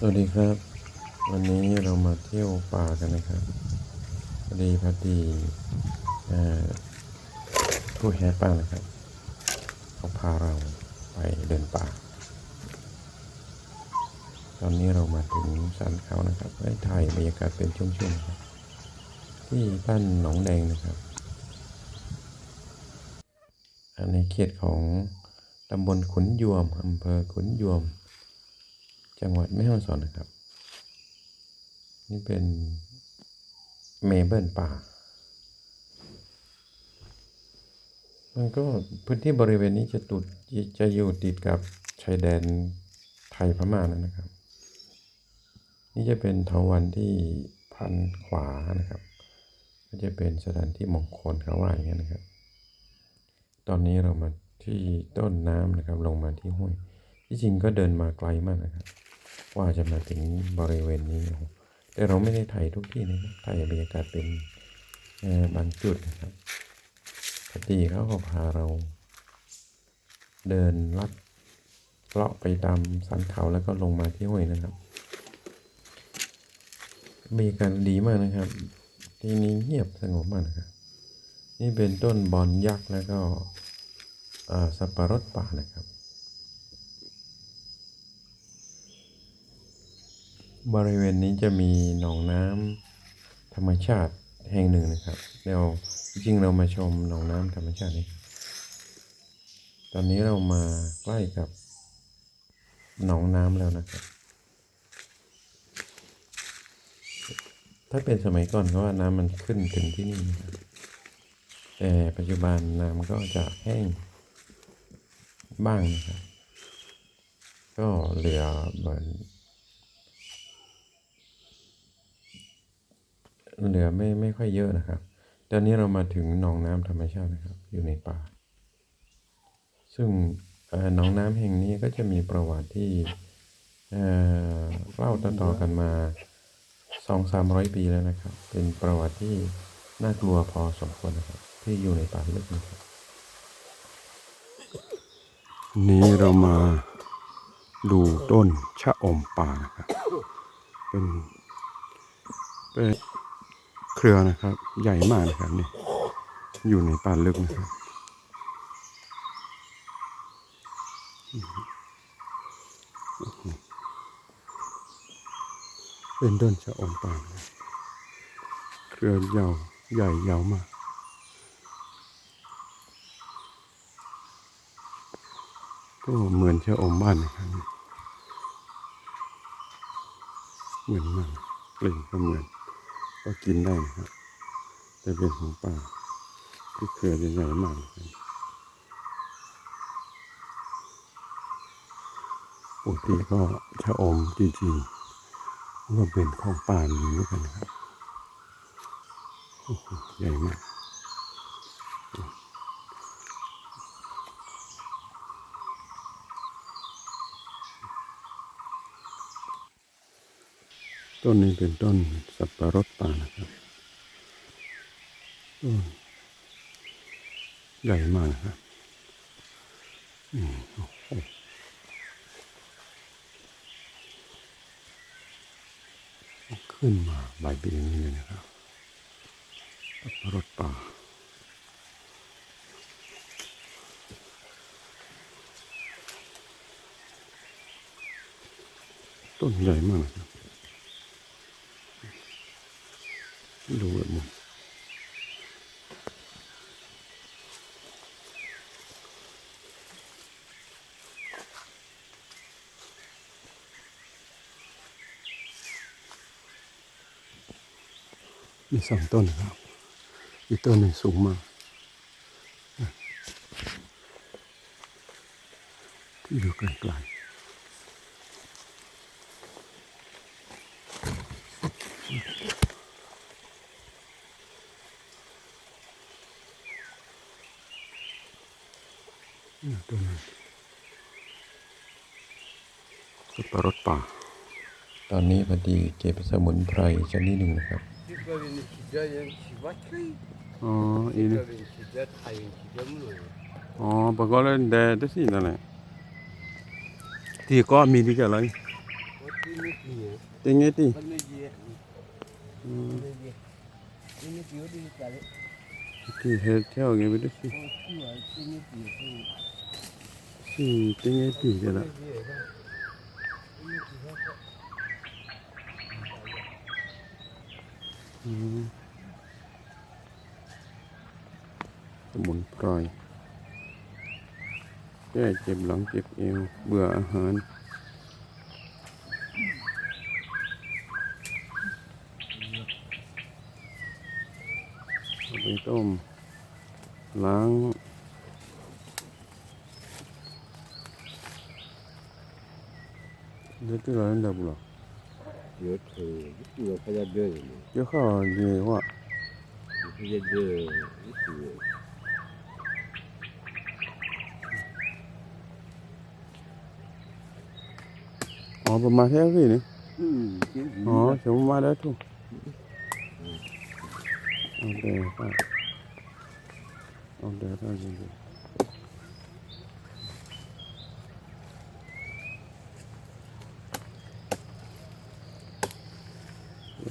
สวัสดีครับ วันนี้เรามาเที่ยวป่ากันนะครับพอดีพอดีผู้แฮป่านะครับเขาพาเราไปเดินป่า ตอนนี้เรามาถึงสันเขานะครับได้ถ่ายบรรยากาศเป็นช่วงๆนครับที่บ้านหนองแดงนะครับในเขตของตำบลขุนยวมอำเภอขุนยวม จังหวัดแม่ฮ่องสอนนะครับ นี่เป็นเมเบิลป่า มันก็พื้นที่บริเวณนี้จะตุดจะอยู่ติดกับชายแดนไทยพม่านั่นนะครับ นี่จะเป็นเถาวันที่พันขวานะครับ ก็จะเป็นสถานที่มงคลเขาว่าอย่างนี้นะครับ ตอนนี้เรามาที่ต้นน้ำนะครับลงมาที่ห้วย ที่จริงก็เดินมาไกลมากนะครับ ว่าจะมาถึงบริเวณนี้นะครับแต่เราไม่ได้ถ่ายทุกที่นะครับถ่ายบรรยากาศเป็นบางจุดนะครับปกติเขาก็พาเรา เดินลัดเลาะไปตามสันเขาแล้วก็ลงมาที่ห้วยนะครับบรรยากาศดีมากนะครับ ที่นี้เงียบสงบมากนะครับ นี่เป็นต้นบอนยักษ์แล้วก็สับปะรดป่านะครับ บริเวณนี้จะมีหนองน้ำธรรมชาติแห่งหนึ่งนะครับเราจริงๆเรามาชมหนองน้ำธรรมชาตินี้ ตอนนี้เรามาใกล้กับหนองน้ำแล้วนะครับ ถ้าเป็นสมัยก่อนก็ว่าน้ำมันขึ้นถึงที่นี่นะครับแต่ปัจจุบันน้ำก็จะแห้งบ้างนะครับ ก็เหลือเหมือน เหลือไม่ไม่ค่อยเยอะนะครับตอนนี้เรามาถึงหนองน้ำธรรมชาตินะครับ อยู่ในป่า ซึ่งหนองน้ำแห่งนี้ก็จะมีประวัติที่เอ่อเล่าต่อๆกันมาสองสามร้อยปีแล้วนะครับ เป็นประวัติที่น่ากลัวพอสมควรนะครับ ที่อยู่ในป่าลึกนะครับนี้เรามาดูต้นชะอมป่านะครับเป็นเป็น เครือนะครับ ใหญ่มากนะครับนี่อยู่ในป่าลึกนะครับเป็นต้นชะอมป่านะเครือยาวใหญ่ยาวมากก็เหมือนชะอมบ้านนะครับเหมือนมากกลิ่นก็เหมือน ก็กินได้นะครับแต่เป็นของป่าที่เครือใหญ่มากปกติก็ชะอมจริงๆก็เป็นของป่าเหมือนกันครับใหญ่มาก ต้นนี้เป็นต้นสับปะรดป่านะครับต้นใหญ่มากนะครับอืมโอ้โหขึ้นมาใบเป็นอย่างนี้เลยนะครับสับปะรดป่าต้นใหญ่มากนะครับ ดูแบบมุมมีสองต้นนะครับ อีกต้นหนึ่งสูงมากที่อยู่ไกลๆเนี่ยต้นนั้น สับปะรดป่า ตอนนี้พอดีเก็บสมุนไพรชนิดหนึ่งนะครับ Ciekawe, czy daje ci watki? อ๋ออีนี่ Ciekawe, czy da tają ci domlu. อ๋อปกติแดดสินั่นแหละที่ก็มีที่อะไร Watki nie tingeti Penuji. Penuji. Ini dia di cari. ki het theo nge bedu si Oh, iya, ini dia. si tingeti jala Ini dia kan. Ini dia kok. อืม สมุนไพรแก้เจ็บหลังเจ็บเอวเบื่ออาหารเอาไปต้มล้าง เดี๋ยวที่เราดับหรอ Yo tu, itu kayak dia ni. เดี๋ยวข้าวเยี่ว่า Kayak dia itu. อ๋อประมาณแค่พี่นี่ Hmm. อ๋อเดี๋ยวมาได้ทุกโอเคครับโอเคครับจริงๆ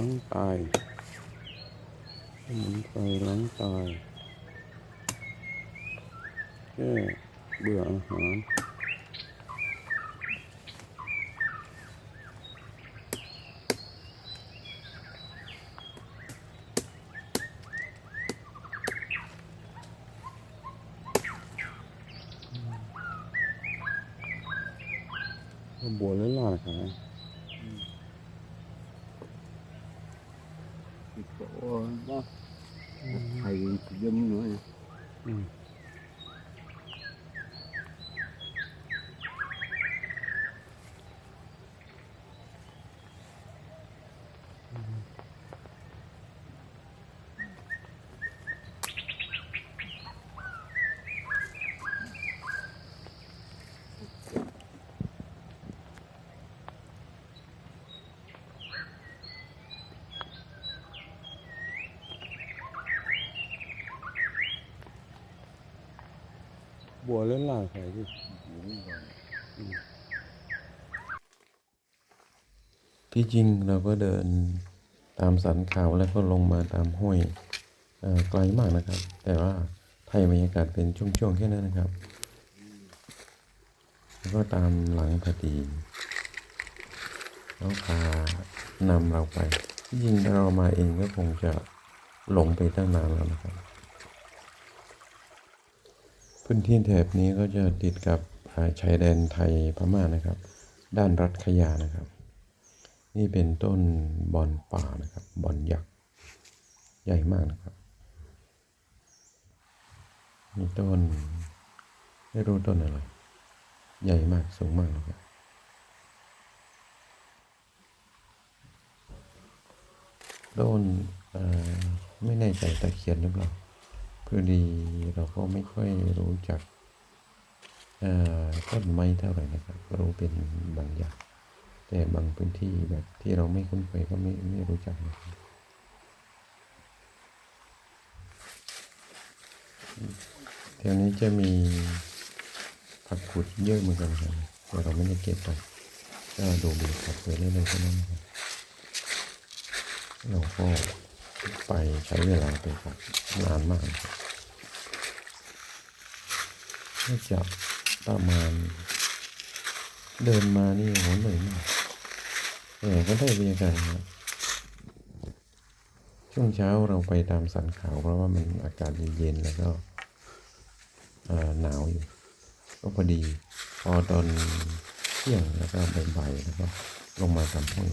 ล้างตายสมุนไพรล้างตายแก้เบื่ออาหาร cái chỗ vâng. thầy dâm nữa ừ. บัวเล่นลาใครพี่ที่จริงเราก็เดินตามสันเขาแล้วก็ลงมาตามห้วยไกลมากนะครับ แต่ว่าไทยบรรยากาศเป็นช่วงๆแค่นั้นนะครับ แล้วก็ตามหลังพอดีแล้วพานำเราไป ที่จริงถ้าเรามาเองก็คงจะหลงไปตั้งนานแล้วนะครับ พื้นที่แถบนี้ก็จะติดกับชายแดนไทยพม่านะครับ ด้านรัฐขยานะครับ นี่เป็นต้นบอนป่านะครับ บอนยักษ์ใหญ่มากนะครับ มีต้นไม่รู้ต้นอะไร ใหญ่มากสูงมากนะครับต้นไม่แน่ใจตะเคียนหรือเปล่า พอดีเราก็ไม่ค่อยรู้จักเอ่อต้นไม้เท่าไหร่นะครับ รู้เป็นบางอย่าง แต่บางพื้นที่แบบที่เราไม่คุ้นเคยก็ไม่ไม่รู้จักนะครับแถวนี้จะมีผักกุดเยอะเหมือนกันครับแต่เราไม่ได้เก็บไปก็ดูบรรยากไปเรื่อยๆเท่านั้นนะครับเราก็ไปใช้เวลาไปกับนานมากครับ น่าจะประมาณ เดินมานี่โหเหนื่อยมากแต่ก็ได้บรรยากาศนะครับช่วงเช้าเราไปตามสันเขาเพราะว่ามันอากาศเย็นๆแล้วก็หนาวอยู่ ก็พอดี พอตอนเที่ยงแล้วก็บ่ายๆแล้วก็ลงมาตามห้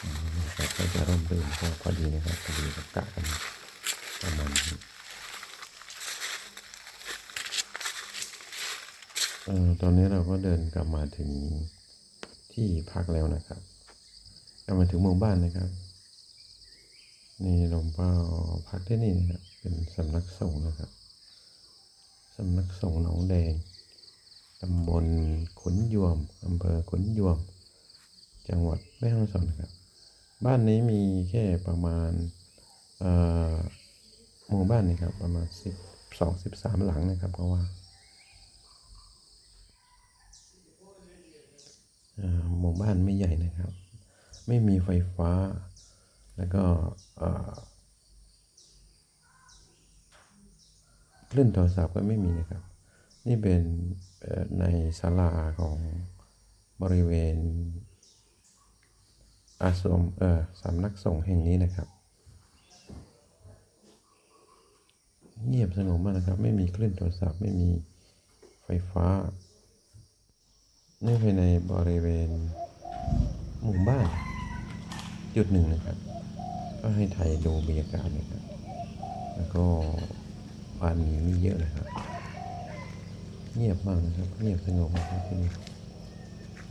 อืมนะครับก็จะร่มรื่นก็พอดีนะครับพอดีกับกะกันประมาณนี้ เอ่อตอนนี้เราก็เดินกลับมาถึงที่พักแล้วนะครับกลับมาถึงหมู่บ้านนะครับ นี่หลวงพ่อพักที่นี่นะครับ เป็นสำนักสงฆ์นะครับสำนักสงฆ์หนองแดงตำบลขนยวมอำเภอขนยวม จังหวัดแม่ฮ่องสอนนะครับ บ้านนี้มีแค่ประมาณหมู่บ้านนี่ครับ ประมาณสิบสองสิบสามหลังนะครับเพราะว่า เอ่อ หมู่บ้านไม่ใหญ่นะครับ ไม่มีไฟฟ้า แล้วก็เคลื่นโทรศัพท์ก็ไม่มีนะครับ นี่เป็นในศาลาของบริเวณอาสมเออสำนักสงฆ์แห่งนี้นะครับ เงียบสงบมากนะครับ ไม่มีคลื่นโทรศัพท์ไม่มีไฟฟ้า นี่ภายในบริเวณหมู่บ้าน จุดหนึ่งนะครับ ก็ให้ไทยดูบรรยากาศนะครับ แล้วก็บ้านมีไม่เยอะนะครับ เงียบมากนะครับ เงียบสงบมากครับที่นี่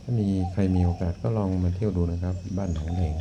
ถ้ามีใครมีโอกาสก็ลองมาเที่ยวดูนะครับ บ้านหนองแดง